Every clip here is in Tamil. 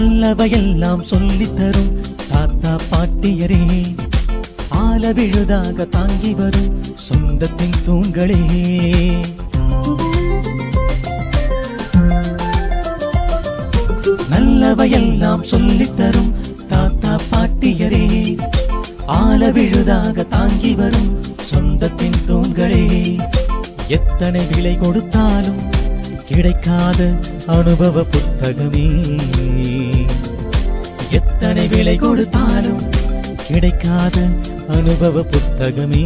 நல்லவையெல்லாம் சொல்லித் தரும் தாத்தா பாட்டியரே ஆலவிழுதாக தாங்கி வரும் சொந்தத்தின் தூண்களே. நல்லவையெல்லாம் சொல்லித் தரும் தாத்தா பாட்டியரே ஆலவிழுதாக தாங்கி வரும் சொந்தத்தின் தூண்களே. எத்தனை விலை கொடுத்தாலும் கிடைக்காத அனுபவ புத்தகமே. எத்தனை விலை கொடுத்தாலும் கிடைக்காத அனுபவ புத்தகமே.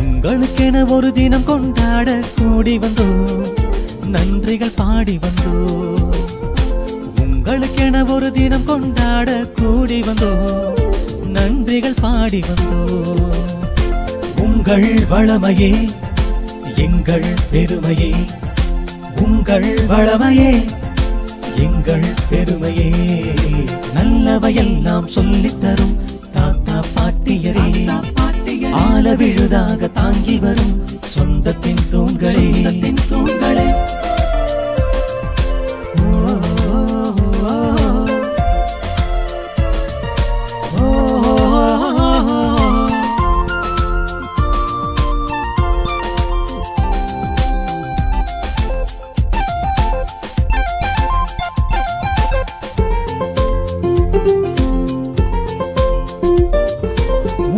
உங்களுக்கென ஒரு தினம் கொண்டாட கூடி வந்தோ நன்றிகள் பாடி வந்தோ. உங்களுக்கென ஒரு தினம் கொண்டாட கூடி வந்தோ நன்றிகள் பாடி வந்தோ. உங்கள் வளமையே எங்கள் பெருமையே உங்கள் வளமையே எங்கள் பெருமையே. நல்லவையெல்லாம் சொல்லித் தரும் தாத்தா பாட்டியரே. ஆல விழுதாக தாங்கி வரும் சொந்தத்தின்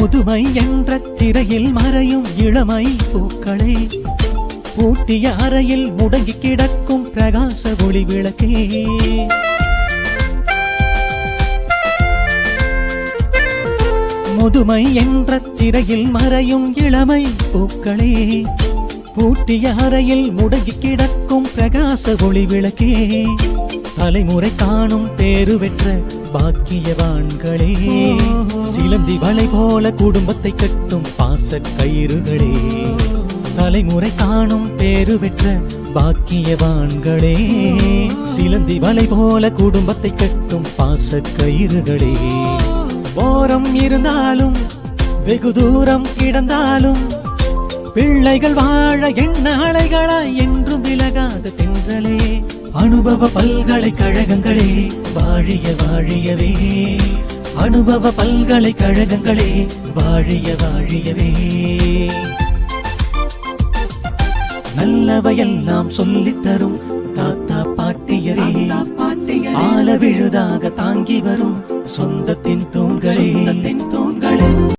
முதுமை என்ற திரையில் மறையும் இளமை பூக்களே. பூட்டிய அறையில் முடங்கி கிடக்கும் பிரகாச ஒளி விளக்கே. முதுமை என்ற திரையில் மறையும் இளமை பூக்களே. பூட்டிய அறையில் முடங்கி கிடக்கும் பிரகாச ஒளி விளக்கே. தலைமுறை காணும் பேரு பெற்ற பாக்கியவான்களே. சிலந்தி வலை போல குடும்பத்தை கட்டும் பாச கயிறுகளே. தலைமுறை காணும் பேரு பெற்ற பாக்கியவான்களே. சிலந்தி வலை போல குடும்பத்தை கட்டும் பாச கயிறுகளே. ஓரம் இருந்தாலும் வெகு தூரம் கிடந்தாலும் பிள்ளைகள் வாழ எண்ண அலைகளா என்றும் விலகாத தென்றலே. அனுபவ பல்கலைக்கழகங்களே வாழிய வாழியவே. அனுபவ பல்கலைக்கழகங்களே வாழிய வாழியவே. நல்லவையெல்லாம் சொல்லித்தரும் தாத்தா பாட்டியரே. ஆலவிழுதாக தாங்கி வரும் சொந்தத்தின் தூண்களே தூண்களே.